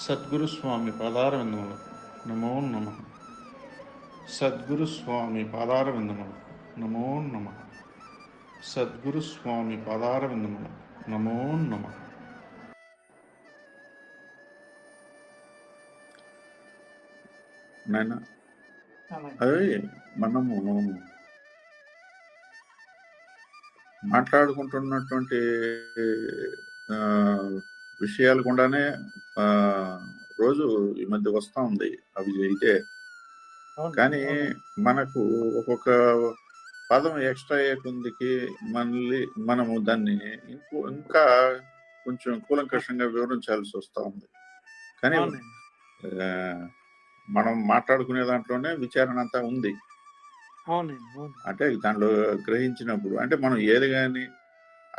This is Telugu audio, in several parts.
సద్గురు స్వామి పాదారవిందములు. నమో నమ. సద్గురు స్వామి పాదారవిందములు. నమో నమ. సద్గురు స్వామి పాదారవిందములు. నమో నమ. నాయన అదే మనము మాట్లాడుకుంటున్నటువంటి ఆ, విషయాలు కూడానే ఆ, రోజు ఈ మధ్య వస్తూ ఉంది. అవి అయితే కానీ మనకు ఒక్కొక్క పదం ఎక్స్ట్రా కొందికి మళ్ళీ మనము దాన్ని ఇంకో ఇంకా కొంచెం కూలంకషంగా వివరించాల్సి వస్తూ ఉంది. కానీ మనం మాట్లాడుకునే దాంట్లోనే విచారణ అంతా ఉంది. అంటే దాంట్లో గ్రహించినప్పుడు అంటే మనం ఏది కానీ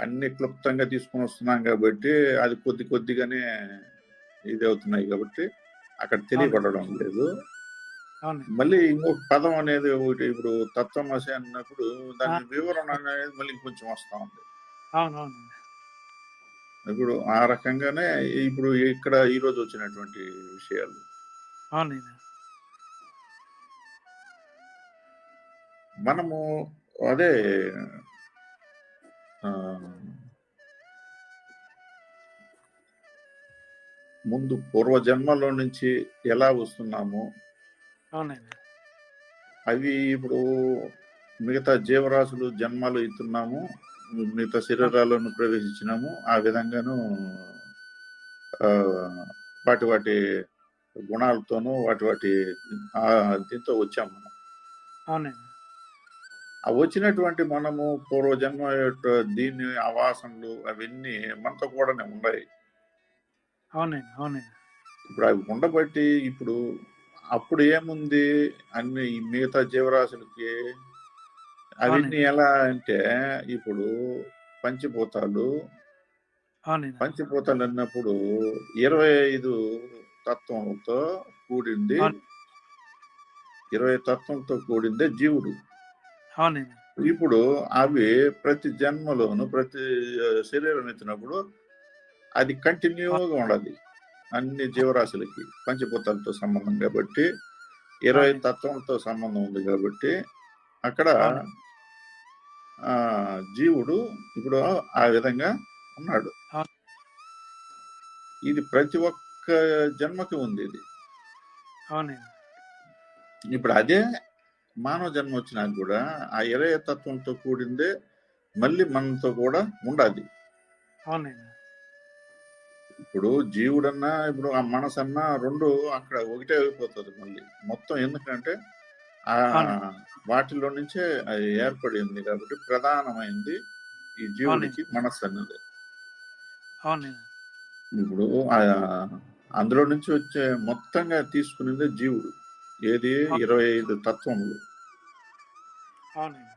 అన్ని క్లుప్తంగా తీసుకొని వస్తున్నాం కాబట్టి అది కొద్ది కొద్దిగానే ఇది అవుతున్నాయి కాబట్టి అక్కడ తెలియబడడం లేదు. మళ్ళీ ఇంకొక పదం అనేది ఒకటి ఇప్పుడు తత్వమసి అన్నప్పుడు దాని వివరణ అనేది మళ్ళీ కొంచెం వస్తా ఉంది. ఇప్పుడు ఆ రకంగానే ఇప్పుడు ఇక్కడ ఈ రోజు వచ్చినటువంటి విషయాలు. మనము అదే ముందు పూర్వజన్మలో నుంచి ఎలా వస్తున్నాము అవి ఇప్పుడు మిగతా జీవరాశులు జన్మలు ఇస్తున్నాము మిగతా శరీరాలను ప్రవేశించినాము ఆ విధంగాను వాటి వాటి గుణాలతోనూ వాటి వాటి దీంతో వచ్చాము మనం. అవునండి. ఆ వచ్చినటువంటి మనము పూర్వజన్మ యొక్క దీన్ని ఆవాసనలు అవన్నీ మనతో కూడానే ఉన్నాయి అవునండి అవునండి. ఇప్పుడు అవి ఉండబట్టి ఇప్పుడు అప్పుడు ఏముంది? అన్ని మిగతా జీవరాశులకి అవన్నీ ఎలా అంటే ఇప్పుడు పంచభూతాలు అవునండి. పంచభూతాలు అన్నప్పుడు ఇరవై ఐదు తత్వంతో కూడింది. ఇరవై తత్వంతో కూడిందే జీవుడు. అవునండి. ఇప్పుడు అవి ప్రతి జన్మలోను ప్రతి శరీరం ఎత్తినప్పుడు అది కంటిన్యూగా ఉండాలి. అన్ని జీవరాశులకి పంచభూతాలతో సంబంధం కాబట్టి ఇరవై. తత్వంతో సంబంధం ఉంది కాబట్టి అక్కడ జీవుడు ఇప్పుడు ఆ విధంగా ఉన్నాడు. ఇది ప్రతి ఒక్క జన్మకి ఉంది ఇది. ఇప్పుడు అదే మానవ జన్మ వచ్చినాక కూడా ఆ ఇరవై తత్వంతో కూడిందే మళ్ళీ మనతో కూడా ఉండాలి. ఇప్పుడు జీవుడన్నా ఇప్పుడు ఆ మనసన్నా రెండు అక్కడ ఒకటే అయిపోతుంది మళ్ళీ. మొత్తం ఎందుకంటే ఆ. వాటిలో నుంచే అది ఏర్పడింది కాబట్టి ప్రధానమైంది ఈ జీవుడికి మనస్సు అన్నది. ఇప్పుడు ఆ అందులో నుంచి వచ్చే మొత్తంగా తీసుకునేది జీవుడు. ఏది? ఇరవై ఐదు తత్వములు. అవునండి.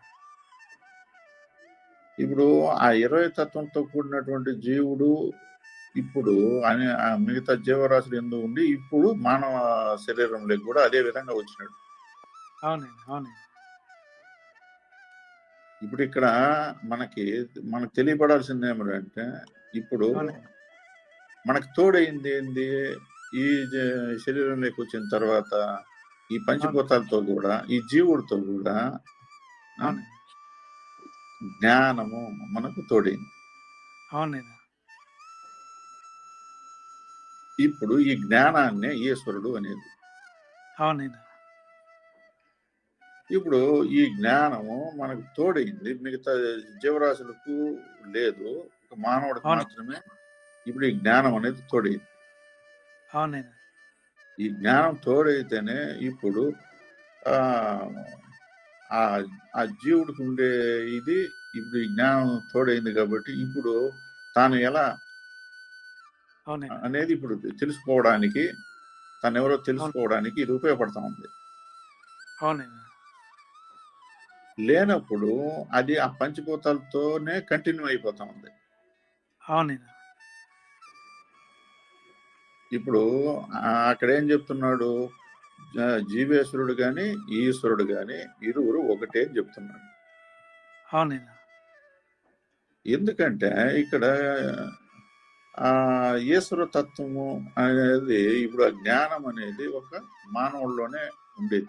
ఇప్పుడు ఆ ఇరవై తత్వంతో కూడినటువంటి జీవుడు ఇప్పుడు అనే ఆ మిగతా జీవరాశులు ఎందు ఉండి ఇప్పుడు మానవ శరీరంలోకి కూడా అదే విధంగా వచ్చినాడు. అవునండి అవునండి. ఇప్పుడు ఇక్కడ మనకి మనకు తెలియపడాల్సింది ఏమిటంటే ఇప్పుడు మనకు తోడైంది ఏంది? ఈ శరీరంలోకి వచ్చిన తర్వాత ఈ పంచభూతాలతో కూడా ఈ జీవుడితో కూడా జ్ఞానము మనకు తోడైంది. అవునండి ఇప్పుడు ఈ జ్ఞానాన్నే ఈశ్వరుడు అనేది. అవునండి ఇప్పుడు ఈ జ్ఞానము మనకు తోడైంది. మిగతా జీవరాశులకు లేదు. మానవుడికి. మాత్రమే ఇప్పుడు ఈ జ్ఞానం అనేది తోడైంది. అవునండి ఈ జ్ఞానం తోడైతేనే ఇప్పుడు ఆ ఆ జీవుడికి ఉండే ఇది ఇప్పుడు జ్ఞానం తోడైంది కాబట్టి ఇప్పుడు తాను ఎలా అనేది ఇప్పుడు తెలుసుకోవడానికి తనెవరో తెలుసుకోవడానికి ఇది ఉపయోగపడతా ఉంది. లేనప్పుడు అది ఆ పంచభూతాలతోనే కంటిన్యూ అయిపోతా ఉంది. ఇప్పుడు అక్కడ ఏం చెప్తున్నాడు? జీవేశ్వరుడు గాని ఈశ్వరుడు గాని ఇరువురు ఒకటే అని చెప్తున్నాడు అవునైనా. ఎందుకంటే ఇక్కడ ఆ ఈశ్వర తత్వము అనేది ఇప్పుడు ఆ జ్ఞానం అనేది ఒక మానవుల్లోనే ఉండేది.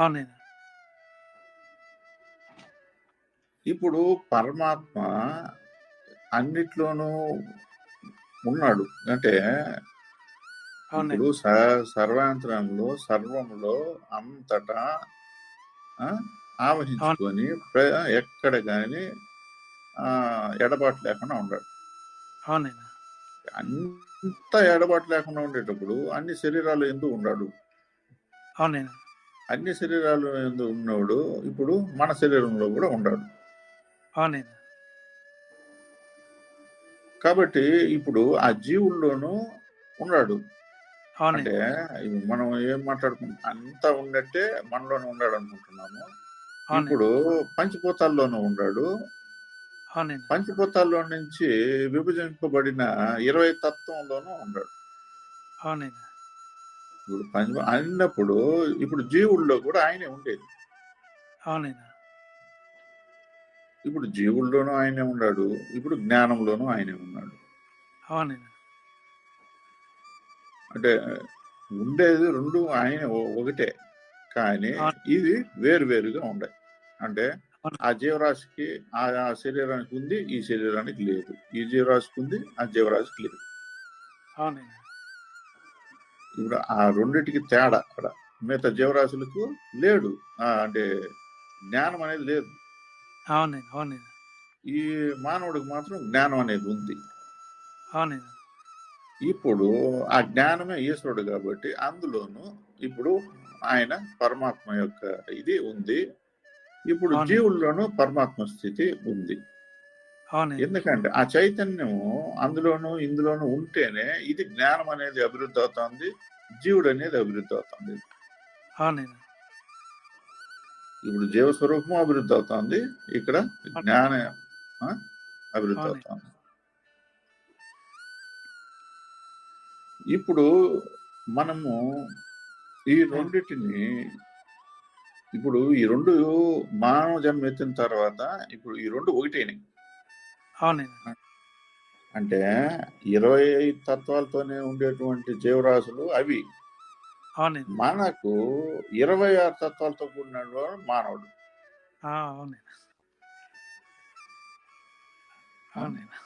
అవునైనా. ఇప్పుడు పరమాత్మ అన్నిట్లోనూ ఉన్నాడు. అంటే ఇప్పుడు సర్వాంతరంలో సర్వంలో అంతటా ఆవహించుకొని ఎక్కడ కానీ ఎడబాటు లేకుండా అవునైనా అంత ఎడబాటు లేకుండా ఉండేటప్పుడు అన్ని శరీరాలు ఎందుకు అవునైనా అన్ని శరీరాలు ఎందుకు ఉన్నాడు ఇప్పుడు మన శరీరంలో కూడా అవునైనా కాబట్టి ఇప్పుడు ఆ జీవుల్లోనూ ఉన్నాడు. అంటే మనం ఏం మాట్లాడుకుంటాం అంతా ఉన్నట్టే మనలోనే ఉన్నాడు అనుకుంటున్నాము ఇప్పుడు పంచభూతాల్లోనూ ఉన్నాడు పంచభూతాల్లో నుంచి విభజింపబడిన ఇరవై తత్వంలోనూ ఉన్నాడు ఇప్పుడు పంచ అన్నప్పుడు ఇప్పుడు జీవుల్లో కూడా ఆయనే ఉండేది. ఇప్పుడు జీవుల్లోనూ ఆయనే ఉన్నాడు. ఇప్పుడు జ్ఞానంలోనూ ఆయనే ఉన్నాడు. అవునైనా అంటే ఉండేది రెండు ఆయన ఒకటే. కానీ ఇవి వేరు వేరుగా ఉన్నాయి అంటే ఆ జీవరాశికి ఆ శరీరానికి ఉంది ఈ శరీరానికి లేదు. ఈ జీవరాశికి ఉంది ఆ జీవరాశికి లేదు. ఇప్పుడు ఆ రెండిటికి తేడా అక్కడ. మిగతా జీవరాశులకు లేడు. అంటే జ్ఞానం అనేది లేదు. అవునైనా అవునైనా ఈ మానవుడికి మాత్రం జ్ఞానం అనేది ఉంది. అవునైనా ఇప్పుడు ఆ జ్ఞానమే ఈశ్వరుడు కాబట్టి అందులోను ఇప్పుడు ఆయన పరమాత్మ యొక్క ఇది ఉంది. ఇప్పుడు. జీవుల్లోనూ పరమాత్మ స్థితి ఉంది. ఎందుకంటే ఆ చైతన్యము అందులోనూ ఇందులోనూ ఉంటేనే ఇది జ్ఞానం అనేది అభివృద్ధి అవుతుంది జీవుడు అనేది అభివృద్ధి అవుతుంది. ఇప్పుడు జీవ స్వరూపము అభివృద్ధి అవుతుంది ఇక్కడ జ్ఞాన అభివృద్ధి. అవుతుంది. ఇప్పుడు మనము ఈ రెండిటిని ఇప్పుడు ఈ రెండు మానవ జన్మ ఎత్తిన తర్వాత ఇప్పుడు ఈ రెండు ఒకటేనాయి. అంటే ఇరవై ఐదు తత్వాలతోనే ఉండేటువంటి జీవరాశులు అవి. మనకు ఇరవై ఆరు తత్వాలతో కూడిన వాడు మానవుడు. అవునైనా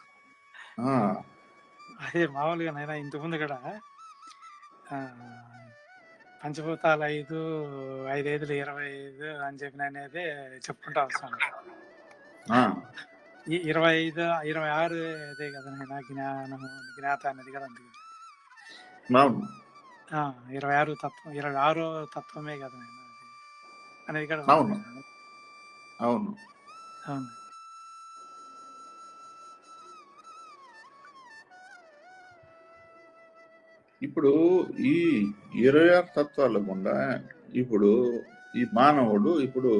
అదే మామూలుగా నైనా ఇంతకుముందు కూడా ఆ, పంచభూతాలు ఐదు ఐదు ఐదులు ఇరవై ఐదు అని చెప్పిన అనేది చెప్పుకుంటా వస్తాను. ఇరవై ఐదు ఇరవై ఆరు అదే కదా నాయన జ్ఞానము జ్ఞాత అనేది కదా ఆ, ఇరవై ఆరు తత్వం ఇరవై ఆరో తత్వమే కదా అది. అనేది కూడా అవును. అవును. ఇప్పుడు ఈ ఇరవై ఆరు తత్వాల గుండా ఇప్పుడు ఈ మానవుడు ఇప్పుడు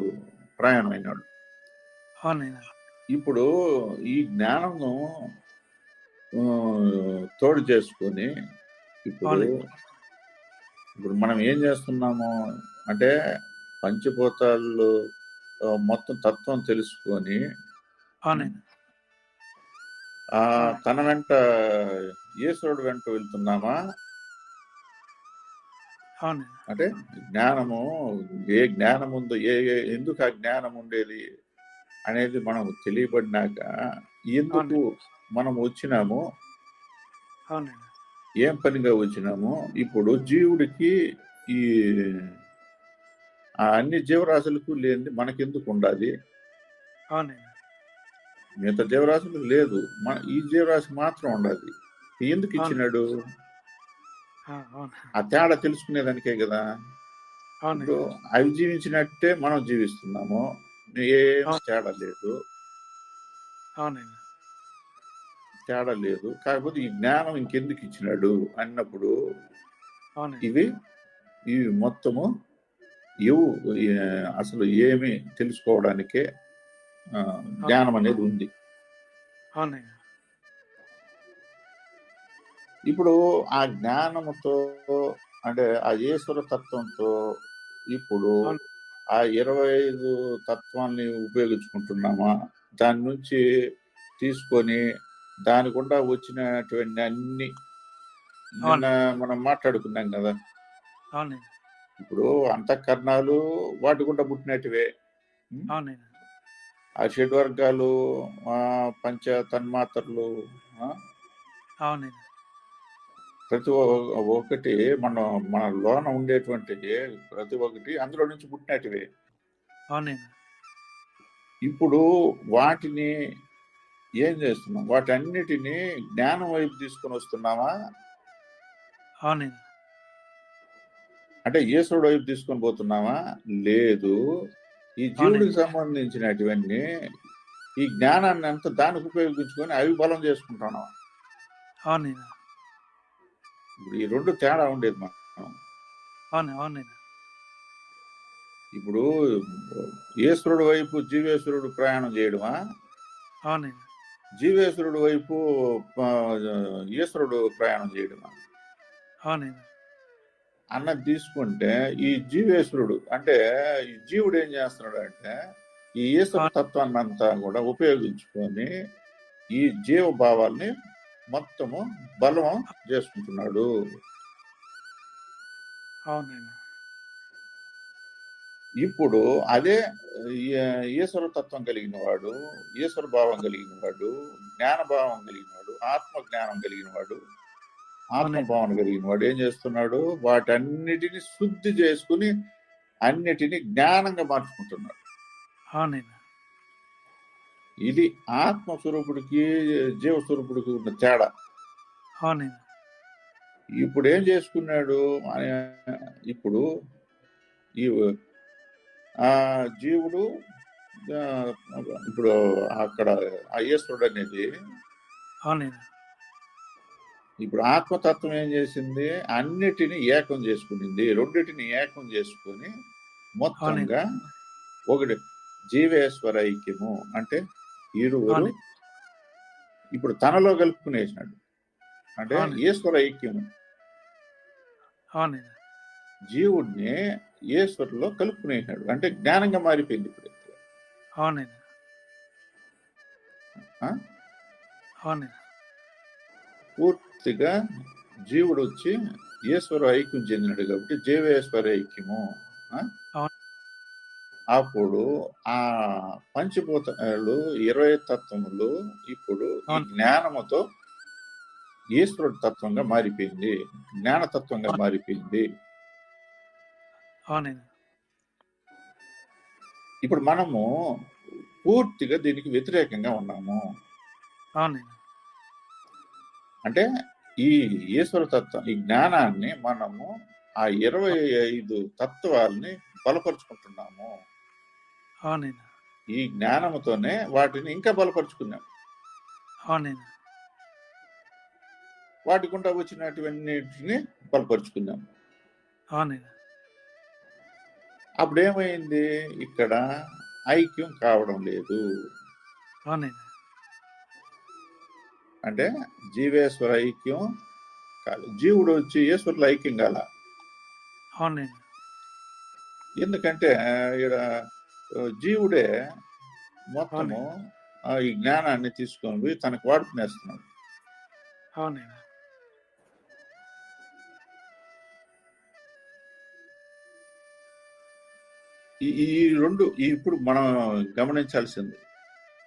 ప్రయాణమైనాడు. ఇప్పుడు ఈ జ్ఞానము తోడు చేసుకొని ఇప్పుడు. ఇప్పుడు మనం ఏం చేస్తున్నాము అంటే పంచభూతాల్లో ఆ, మొత్తం తత్వం తెలుసుకొని తన వెంట ఈశ్వరుడు వెంట వెళ్తున్నామా? అంటే జ్ఞానము ఏ జ్ఞానం ఉందో ఏ ఎందుకు ఆ జ్ఞానం ఉండేది అనేది మనం తెలియబడినాక ఎందుకు మనం వచ్చినాము ఏం పనిగా వచ్చినాము ఇప్పుడు జీవుడికి ఈ ఆ అన్ని జీవరాశులకు లేనిది మనకెందుకు ఉండాలి మిగతా జీవరాశులకు లేదు. మన ఈ జీవరాశి మాత్రం ఉండాలి. ఎందుకు ఇచ్చినాడు? ఆ, తేడా తెలుసుకునేదానికే కదా. ఇప్పుడు అవి జీవించినట్టే మనం జీవిస్తున్నాము. ఏం. తేడా లేదు. తేడా లేదు. కాకపోతే ఈ జ్ఞానం ఇంకెందుకు ఇచ్చినాడు అన్నప్పుడు ఇవి ఇవి మొత్తము ఇవు అసలు ఏమి తెలుసుకోవడానికే జ్ఞానం అనేది ఉంది. ఇప్పుడు ఆ జ్ఞానముతో అంటే ఆ ఈశ్వర తత్వంతో ఇప్పుడు. ఆ ఇరవై ఐదు తత్వాన్ని ఉపయోగించుకుంటున్నామా? దాని నుంచి తీసుకొని దాని గుండా వచ్చినటువంటి అన్ని మనం మాట్లాడుకున్నాం కదా. ఇప్పుడు అంతఃకరణాలు వాటి గుండా పుట్టినట్టువే అవునండి. ఆ షడ్ వర్గాలు పంచ తన్మాత్రలు అవునండి. ప్రతి ఒక్కటి మన మన లోన ఉండేటువంటి ప్రతి ఒక్కటి అందులో నుంచి పుట్టినట్టువే అవునండి. ఇప్పుడు వాటిని ఏం చేస్తున్నాం? వాటన్నిటిని జ్ఞానం వైపు తీసుకొని వస్తున్నామా? అంటే ఈశ్వరుడు వైపు తీసుకొని పోతున్నామా? లేదు. ఈ జీవుడికి సంబంధించినటువన్నీ ఈ జ్ఞానాన్ని అంతా దానికి ఉపయోగించుకొని అవి బలం చేసుకుంటున్నాం. ఇప్పుడు ఈ రెండు తేడా ఉండేది మనం అవును? ఇప్పుడు ఈశ్వరుడు వైపు జీవేశ్వరుడు ప్రయాణం చేయడమా? జీవేశ్వరుడు వైపు ఈశ్వరుడు ప్రయాణం చేయడమా? అన్నది తీసుకుంటే ఈ జీవేశ్వరుడు అంటే ఈ జీవుడు ఏం చేస్తున్నాడు అంటే ఈ ఈశ్వర తత్వాన్ని అంతా కూడా ఉపయోగించుకొని ఈ జీవ భావాల్ని మొత్తము బలం చేసుకుంటున్నాడు. ఇప్పుడు అదే ఈశ్వర తత్వం కలిగిన వాడు ఈశ్వర భావం కలిగిన వాడు జ్ఞాన భావం కలిగిన వాడు ఆత్మ జ్ఞానం కలిగిన వాడు ఆత్మ భావన కలిగిన వాడు ఏం చేస్తున్నాడు? వాటన్నిటిని శుద్ధి చేసుకుని అన్నిటిని జ్ఞానంగా మార్చుకుంటున్నాడు. అవునండి. ఇది ఆత్మ స్వరూపుడికి జీవ స్వరూపుడికి ఉన్న తేడా. ఇప్పుడు ఏం చేసుకున్నాడు ఇప్పుడు ఈ ఆ జీవుడు ఇప్పుడు అక్కడ ఆ ఈశ్వరుడు అనేది ఇప్పుడు ఆత్మతత్వం ఏం చేసింది? అన్నిటిని ఏకం చేసుకునింది. రెండిటిని ఏకం చేసుకొని మొత్తంగా ఒకటి జీవేశ్వర ఐక్యము. అంటే అవును. ఇప్పుడు తనలో కలుపుకునేసినాడు అంటే. ఈశ్వర ఐక్యము అవునండి జీవుడిని ఈశ్వరులో కలుపుకునేసినాడు అంటే జ్ఞానంగా మారిపోయింది ఇప్పుడు పూర్తిగా జీవుడు వచ్చి ఈశ్వర ఐక్యం చెందినాడు కాబట్టి జీవేశ్వర ఐక్యము. అప్పుడు ఆ పంచభూతాలు ఇరవై తత్వములు ఇప్పుడు. జ్ఞానముతో ఈశ్వరుడు తత్వంగా మారిపోయింది. జ్ఞానతత్వంగా మారిపోయింది. ఇప్పుడు మనము పూర్తిగా దీనికి వ్యతిరేకంగా ఉన్నాము. అంటే ఈ ఈశ్వర తత్వం ఈ జ్ఞానాన్ని మనము ఆ ఇరవై ఐదు తత్వాల్ని బలపరుచుకుంటున్నాము. అవునండి ఈ జ్ఞానముతోనే వాటిని ఇంకా బలపరుచుకున్నాం. అవునండి వాటి గుండా వచ్చినటువంటిని బలపరుచుకున్నాం. అవునండి అప్పుడు ఏమైంది ఇక్కడ ఐక్యం కావడం లేదు. అంటే జీవేశ్వర ఐక్యం కాదు. జీవుడు వచ్చి ఈశ్వరుల ఐక్యం కాల. అవునండి ఎందుకంటే ఈడ జీవుడే మొత్తము ఆ ఈ జ్ఞానాన్ని తీసుకొని తనకు వాడుకునేస్తున్నాడు అవునండి. ఈ రెండు ఇప్పుడు మనం గమనించాల్సింది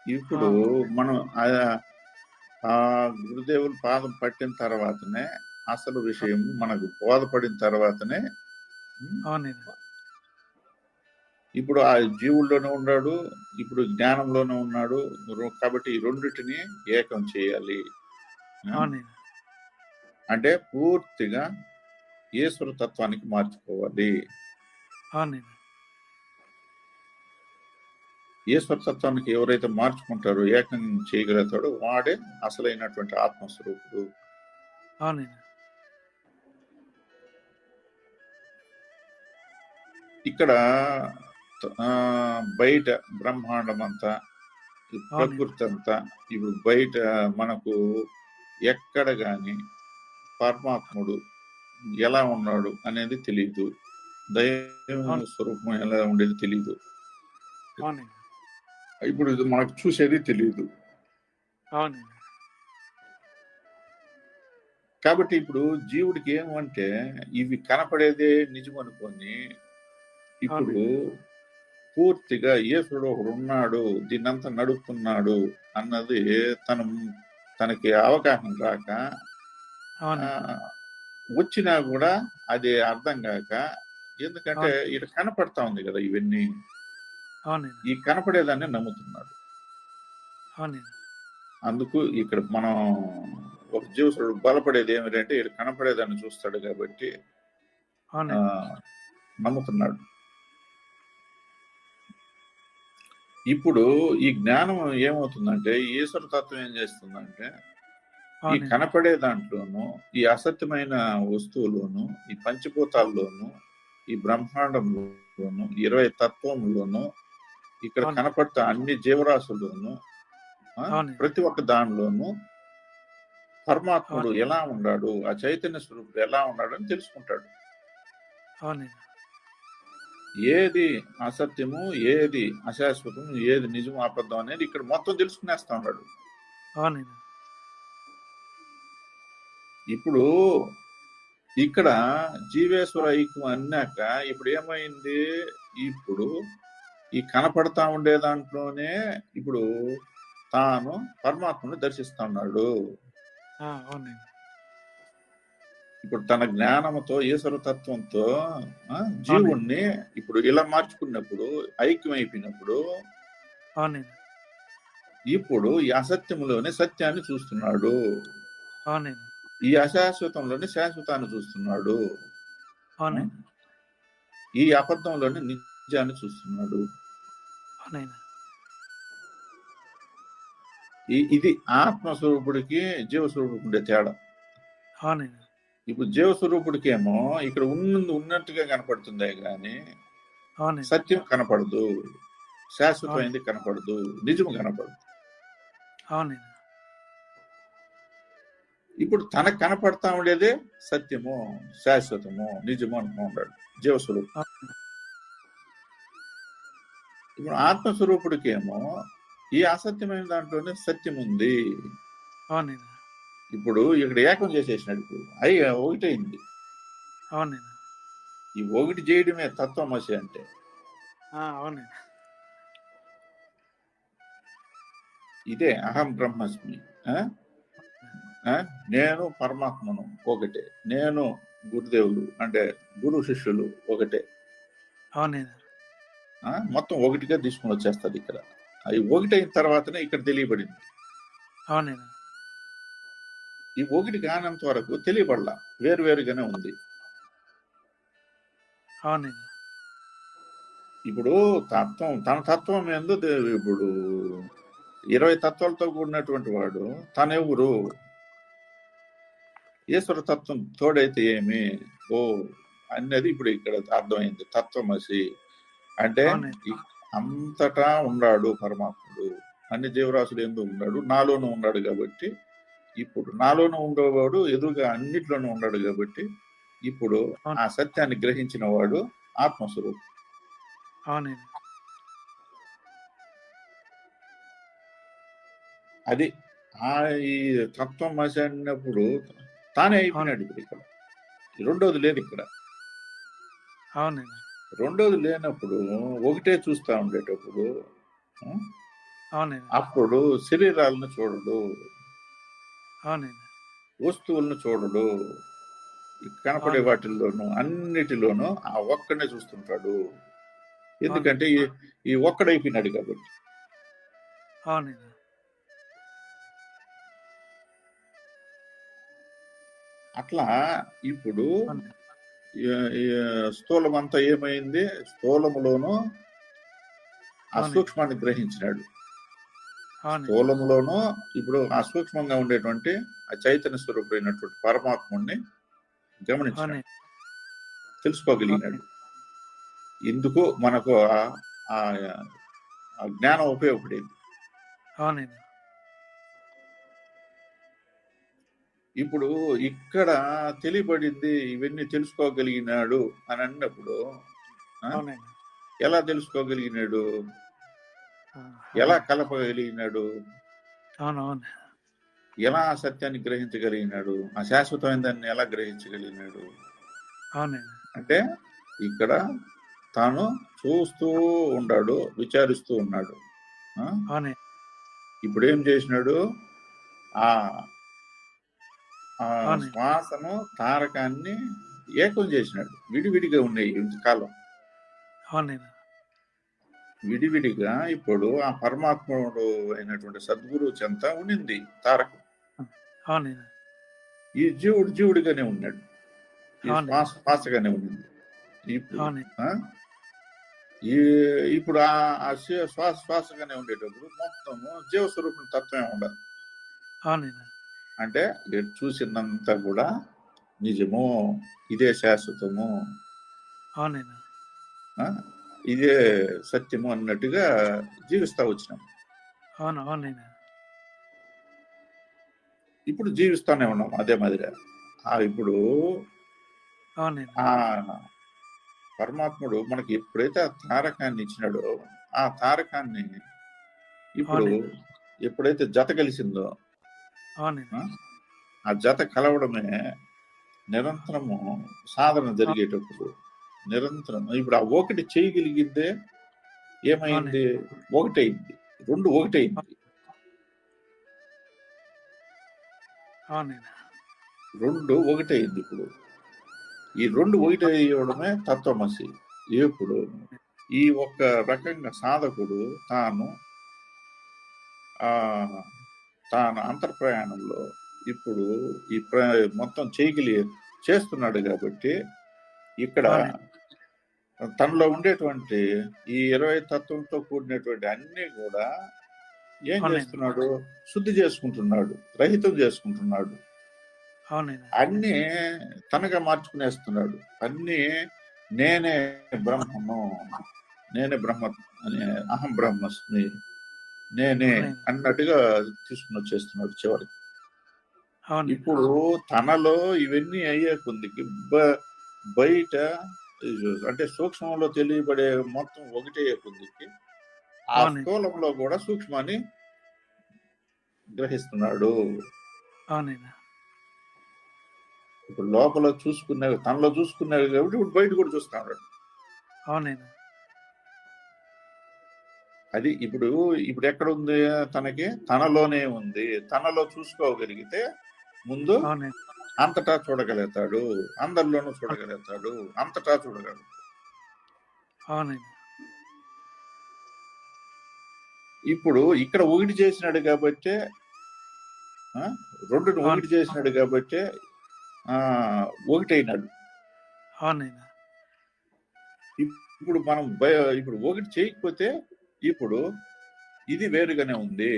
ఇప్పుడు మనం ఆ- గురుదేవుల పాదం పట్టిన తర్వాతనే అసలు విషయం మనకు బోధపడిన తర్వాతనే ఇప్పుడు ఆ జీవుల్లోనే ఉన్నాడు ఇప్పుడు జ్ఞానంలోనే ఉన్నాడు. కాబట్టి ఈ రెండిటిని ఏకం చేయాలి. అంటే పూర్తిగా ఈశ్వర తత్వానికి మార్చుకోవాలి. ఈశ్వర తత్వానికి ఎవరైతే మార్చుకుంటారో ఏకం చేయగలుగుతాడో వాడే అసలైనటువంటి ఆత్మస్వరూపుడు. ఇక్కడ బయట బ్రహ్మాండం అంతా ప్రకృతి అంతా ఇప్పుడు బయట మనకు ఎక్కడ గాని పరమాత్ముడు ఎలా ఉన్నాడు అనేది తెలియదు దైవ. స్వరూపం ఎలా ఉండేది తెలియదు ఇప్పుడు ఇది మనకు చూసేది తెలియదు కాబట్టి ఇప్పుడు జీవుడికి ఏమంటే ఇవి కనపడేదే నిజం అనుకొని ఇప్పుడు పూర్తిగా ఈశ్వరుడు ఒకడు ఉన్నాడు దీన్నంతా నడుపుతున్నాడు అన్నది తన తనకి అవగాహన రాక వచ్చినా కూడా అది అర్థం కాక ఎందుకంటే ఇటు కనపడతా ఉంది కదా ఇవన్నీ. ఈ కనపడేదాన్ని నమ్ముతున్నాడు. అందుకు ఇక్కడ మనం ఒక జీవసుడు బలపడేది ఏమిటంటే ఇటు కనపడేదాన్ని చూస్తాడు కాబట్టి నమ్ముతున్నాడు. ఇప్పుడు ఈ జ్ఞానం ఏమవుతుందంటే ఈశ్వర తత్వం ఏం చేస్తుందంటే ఈ కనపడే దాంట్లోనూ ఈ అసత్యమైన వస్తువులోను ఈ పంచభూతాల్లోను ఈ బ్రహ్మాండంలోను ఇరవై తత్వంలోను ఇక్కడ. కనపడతా అన్ని జీవరాశుల్లోను. ప్రతి ఒక్క దానిలోనూ పరమాత్ముడు. ఎలా ఉన్నాడు ఆ చైతన్య స్వరూపుడు ఎలా ఉన్నాడు అని తెలుసుకుంటాడు ఏది అసత్యము ఏది అశాశ్వతము ఏది నిజము అబద్ధం అనేది ఇక్కడ మొత్తం తెలుసుకునేస్తా ఉన్నాడు. ఇప్పుడు ఇక్కడ జీవేశ్వర ఐక్యం అన్నాక ఇప్పుడు ఏమైంది? ఇప్పుడు ఈ కనపడతా ఉండే దాంట్లోనే ఇప్పుడు తాను పరమాత్మను దర్శిస్తా ఉన్నాడు. ఆ, అవునండి. ఇప్పుడు తన జ్ఞానంతో ఈశ్వర తత్వంతో ఆ, జీవుణ్ణి ఇప్పుడు ఇలా మార్చుకున్నప్పుడు ఐక్యం అయిపోయినప్పుడు ఇప్పుడు ఈ అసత్యంలోనే సత్యాన్ని చూస్తున్నాడు. ఈ అశాశ్వతంలోనే శాశ్వతాన్ని చూస్తున్నాడు. ఈ అబద్ధంలోనే నిజాన్ని చూస్తున్నాడు. ఇది ఆత్మస్వరూపుడికి జీవస్వరూపుడికి ఉండే తేడా. ఇప్పుడు జీవస్వరూపుడికి ఏమో ఇక్కడ ఉన్నది ఉన్నట్టుగా కనపడుతుందే గాని అవునండి. సత్యం కనపడదు శాశ్వతమైనది కనపడదు నిజము కనపడదు. అవునండి. ఇప్పుడు తనకు కనపడతా ఉండేదే సత్యము శాశ్వతము నిజము అనుకున్నాడు జీవస్వరూపం. అవునండి. ఇప్పుడు ఆత్మస్వరూపుడికి ఏమో ఈ అసత్యమైన దాంట్లోనే సత్యం ఉంది అవునండి. ఇప్పుడు ఇక్కడ ఏకం చేసేసినాడు ఇప్పుడు. అయి ఒకటైంది. అవునండి. ఈ ఒకటి చేయడమే తత్వమసి అంటే. ఆ, అవునండి. ఇదే అహం బ్రహ్మస్మి? నేను పరమాత్మను ఒకటే. నేను గురుదేవులు అంటే గురు శిష్యులు ఒకటే. అవునండి. ఆ? మొత్తం ఒకటిగా తీసుకుని వచ్చేస్తుంది ఇక్కడ. అవి ఒకటైన తర్వాతనే ఇక్కడ తెలియబడింది. అవునండి. ఈ ఒకటి కానంత వరకు తెలియబడలా. వేరువేరుగానే ఉంది. అవునండి. ఇప్పుడు తత్వం తన తత్వం ఏందో దే- ఇప్పుడు ఇరవై తత్వాలతో కూడినటువంటి వాడు తనెవరు? ఈశ్వర తత్వం తోడైతే ఏమి? ఓ అనేది ఇప్పుడు ఇక్కడ అర్థమైంది. తత్వమసి అంటే అంతటా ఉన్నాడు పరమాత్ముడు. అన్ని జీవరాశులు ఎందుకు ఉన్నాడు. నాలోనూ ఉన్నాడు కాబట్టి ఇప్పుడు నాలోనూ ఉండేవాడు ఎదురుగా అన్నిట్లోనూ ఉన్నాడు కాబట్టి ఇప్పుడు. ఆ సత్యాన్ని గ్రహించిన వాడు ఆత్మస్వరూపం. అవునండి. అది ఆ ఈ తత్వం మసి అన్నప్పుడు తానే అయిపోయినాడు ఇప్పుడు ఇక్కడ. రెండోది లేదు ఇక్కడ. అవునండి. రెండోది లేనప్పుడు ఒకటే చూస్తా ఉండేటప్పుడు అప్పుడు శరీరాలను చూడడు. వస్తువులను చూడడు. కనపడే. వాటిల్లోనూ అన్నిటిలోనూ ఆ ఒక్కడే చూస్తుంటాడు. ఎందుకంటే ఈ ఒక్కడైపోయినాడు కాబట్టి. అట్లా ఇప్పుడు స్థూలం అంతా ఏమైంది? స్థూలములోను ఆ అవును. సూక్ష్మాన్ని గ్రహించినాడు. అవునండి. స్థూలములోను ఇప్పుడు ఆ. సూక్ష్మంగా ఉండేటువంటి ఆ చైతన్య స్వరూపమైనటువంటి పరమాత్ముడిని గమనించాడు అవునండి. తెలుసుకోగలిగినాడు. ఇందుకు మనకు ఆ- జ్ఞానం ఉపయోగపడేది. ఇప్పుడు ఇక్కడ తెలియబడింది ఇవన్నీ తెలుసుకోగలిగినాడు అని అన్నప్పుడు ఎలా తెలుసుకోగలిగినాడు? ఎలా కలపగలిగినాడు? అవును అవును ఎలా ఆ సత్యాన్ని గ్రహించగలిగినాడు? ఆ శాశ్వతమైన దాన్ని ఎలా గ్రహించగలిగినాడు? అంటే ఇక్కడ తాను చూస్తూ ఉన్నాడు విచారిస్తూ ఉన్నాడు. ఇప్పుడు ఏం చేసినాడు? ఆ. శ్వాసను తారకాన్ని ఏకం చేసినాడు. విడివిడిగా ఉన్నాయి ఇంతకాలం అవునండి. విడివిడిగా ఇప్పుడు ఆ పరమాత్ముడు అయినటువంటి సద్గురు చెంత ఉండింది తారకం ఈ జీవుడు జీవుడిగానే ఉన్నాడు. శ్వాసగానే ఉండింది ఇప్పుడు అవునండి. ఆ? ఈ ఇప్పుడు ఆ శ్వాస శ్వాసగానే ఉండేటప్పుడు మొత్తము జీవస్వరూపం తత్వమే ఉండదు అంటే చూసినంత కూడా నిజము ఇదే శాశ్వతము? ఇదే సత్యము అన్నట్టుగా జీవిస్తా వచ్చినాం. అవును ఇప్పుడు జీవిస్తానే ఉన్నాం అదే మాదిరిగా. ఇప్పుడు ఆ పరమాత్ముడు మనకి ఎప్పుడైతే ఆ తారకాన్ని ఇచ్చినాడో ఆ తారకాన్ని ఇప్పుడు. ఎప్పుడైతే జత కలిసిందో ఆ జత కలవడమే నిరంతరము సాధన జరిగేటప్పుడు నిరంతరం. ఇప్పుడు ఆ ఒకటి చేయగలిగితే ఏమైంది? ఒకటైంది. రెండు ఒకటైంది. రెండు ఒకటైంది ఇప్పుడు. ఈ రెండు ఒకటి అయ్యడమే తత్వమసి. ఇప్పుడు ఈ ఒక్క రకంగా సాధకుడు తాను ఆ తాను అంతర్ప్రయాణంలో ఇప్పుడు ఈ ప్ర మొత్తం చేయగలి చేస్తున్నాడు కాబట్టి ఇక్కడ తనలో ఉండేటువంటి ఈ ఇరవై తత్వంతో కూడినటువంటి అన్ని కూడా ఏం. చేస్తున్నాడు? శుద్ధి చేసుకుంటున్నాడు రహితం చేసుకుంటున్నాడు. అన్ని తనగా మార్చుకునేస్తున్నాడు. అన్ని నేనే బ్రహ్మను నేనే బ్రహ్మ అనే అహం బ్రహ్మస్మి నేనే. అన్నట్టుగా తీసుకుని వచ్చేస్తున్నాడు చివరికి. ఇప్పుడు తనలో ఇవన్నీ అయ్యే కొద్దికి బ- బయట అంటే సూక్ష్మంలో తెలియబడే మొత్తం ఒకటే కొద్దికి ఆ. స్థూలంలో కూడా సూక్ష్మాన్ని గ్రహిస్తున్నాడు. ఇప్పుడు లోపల చూసుకున్నాడు తనలో చూసుకున్నాడు కాబట్టి ఇప్పుడు బయట కూడా చూస్తున్నాడు అది ఇప్పుడు ఇప్పుడు ఎక్కడ ఉంది తనకి? తనలోనే ఉంది. తనలో చూసుకోగలిగితే ముందు అంతటా చూడగలుగుతాడు అందరిలోనూ చూడగలుగుతాడు అంతటా చూడగలుగుతాడు. ఇప్పుడు ఇక్కడ ఒకటి చేసినాడు కాబట్టి ఆ, రెండుని ఒకటి చేసినాడు కాబట్టి ఆ ఒకటి అయినాడు అవునండి. ఇప్పుడు మనం భయ- ఇప్పుడు ఒకటి చేయకపోతే ఇప్పుడు ఇది వేరుగానే ఉంది.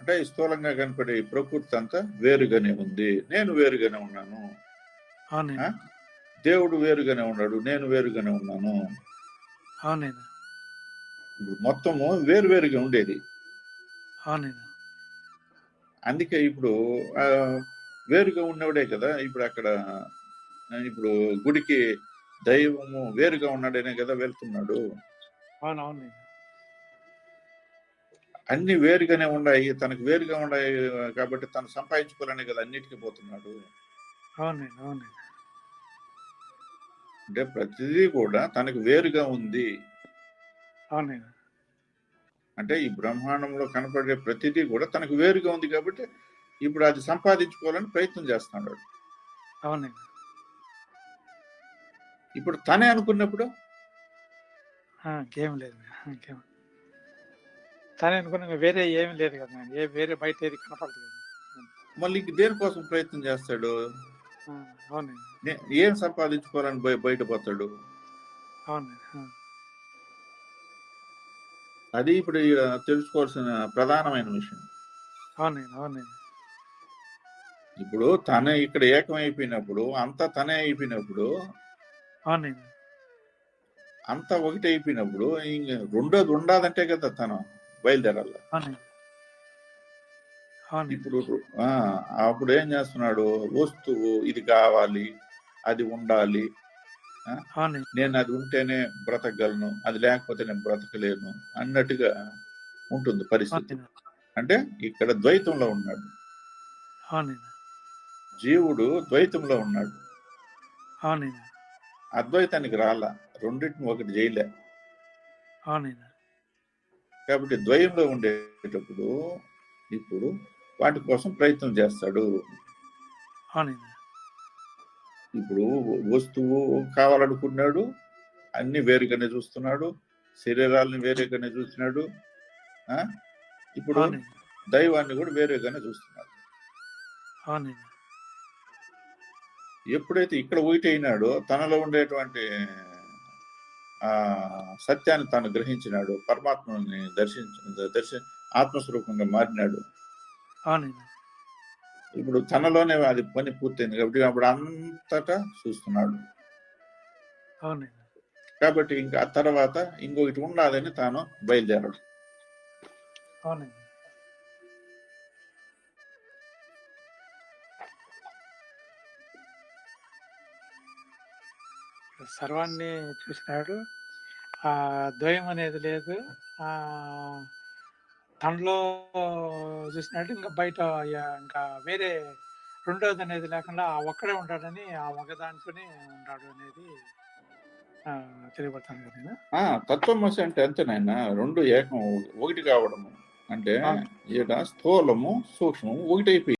అంటే స్థూలంగా కనపడే ప్రకృతి అంతా వేరుగానే ఉంది. నేను వేరుగానే ఉన్నాను? దేవుడు వేరుగానే ఉన్నాడు. నేను వేరుగానే ఉన్నాను. మొత్తము వేరు వేరుగా ఉండేది. అందుకే ఇప్పుడు వేరుగా ఉన్నవాడే కదా ఇప్పుడు అక్కడ ఇప్పుడు గుడికి దైవము వేరుగా ఉన్నాడనే కదా వెళ్తున్నాడు. అవును అవునండి. అన్ని వేరుగానే ఉన్నాయి తనకు వేరుగా ఉన్నాయి కాబట్టి తను సంపాదించుకోవాలనే కదా అన్నిటికీ పోతున్నాడు. అవునండి అవునండి. అంటే ప్రతిదీ కూడా తనకు వేరుగా ఉంది. అవునండి. అంటే ఈ బ్రహ్మాండంలో కనపడే ప్రతిదీ కూడా తనకు వేరుగా ఉంది కాబట్టి ఇప్పుడు అది సంపాదించుకోవాలని ప్రయత్నం చేస్తున్నాడు. అవునండి. ఇప్పుడు తనే అనుకున్నప్పుడు? ఇంకేం లేదు ఇంకేం తనే అనుకున్నా వేరే ఏమీ లేదు కదా ఏ వేరే బయట ఏది కనపడదు కదా మళ్ళీ దేనికోసం ప్రయత్నం చేస్తాడు? ఆ, అవునండి నే- ఏం సంపాదించుకోవాలని బయ- బయటపోతాడు అవునండి ఆ, అది ఇప్పుడు తెలుసుకోవాల్సిన ప్రధానమైన విషయం. అవునండి ఇప్పుడు తనే ఇక్కడ ఏకమైపోయినప్పుడు అంతా తనే అయిపోయినప్పుడు అవునండి అంతా ఒకటి అయిపోయినప్పుడు ఇంక రెండోది ఉండాదంటే కదా తను. బయలుదేరాల. ఇప్పుడు ఆ, అప్పుడు ఏం చేస్తున్నాడు? వస్తువు ఇది కావాలి అది ఉండాలి నేను అది ఉంటేనే బ్రతకగలను అది లేకపోతే నేను బ్రతకలేను అన్నట్టుగా ఉంటుంది పరిస్థితి. అంటే ఇక్కడ ద్వైతంలో ఉన్నాడు. జీవుడు ద్వైతంలో ఉన్నాడు. అద్వైతానికి రాలా. రెండింటిని ఒకటి చేయలే. కాబట్టి ద్వయంలో ఉండేటప్పుడు ఇప్పుడు వాటి కోసం ప్రయత్నం చేస్తాడు. ఇప్పుడు వస్తువు కావాలనుకున్నాడు అన్ని వేరుగానే చూస్తున్నాడు శరీరాలను వేరేగానే చూస్తున్నాడు ఆ? ఇప్పుడు దైవాన్ని కూడా వేరేగానే చూస్తున్నాడు. ఎప్పుడైతే ఇక్కడ ఒకటి అయినాడో తనలో ఉండేటువంటి ఆ సత్యాన్ని తాను గ్రహించినాడు పరమాత్మని దర్శించ దర్శి ఆత్మస్వరూపంగా మారినాడు. ఇప్పుడు తనలోనే అది పని పూర్తయింది కాబట్టి అప్పుడు అంతటా చూస్తున్నాడు. కాబట్టి ఇంకా తర్వాత ఇంకొకటి ఉండాలని తాను బయలుదేరాడు. అవునండి. సర్వాన్ని చూసినాడు. ఆ ద్వయం అనేది లేదు. ఆ తనలో చూసినట్టు ఇంకా బయట ఇంకా వేరే రెండోది అనేది లేకుండా ఆ ఒక్కడే ఉంటాడని ఆ ఒకదాంతోనే ఉంటాడు అనేది తెలియబడతాను కదా తత్వమసి అంటే అంతేనాయన రెండు ఏకం ఒకటి కావడము. అంటే. ఈడ స్థూలము సూక్ష్మము ఒకటి అయిపోయింది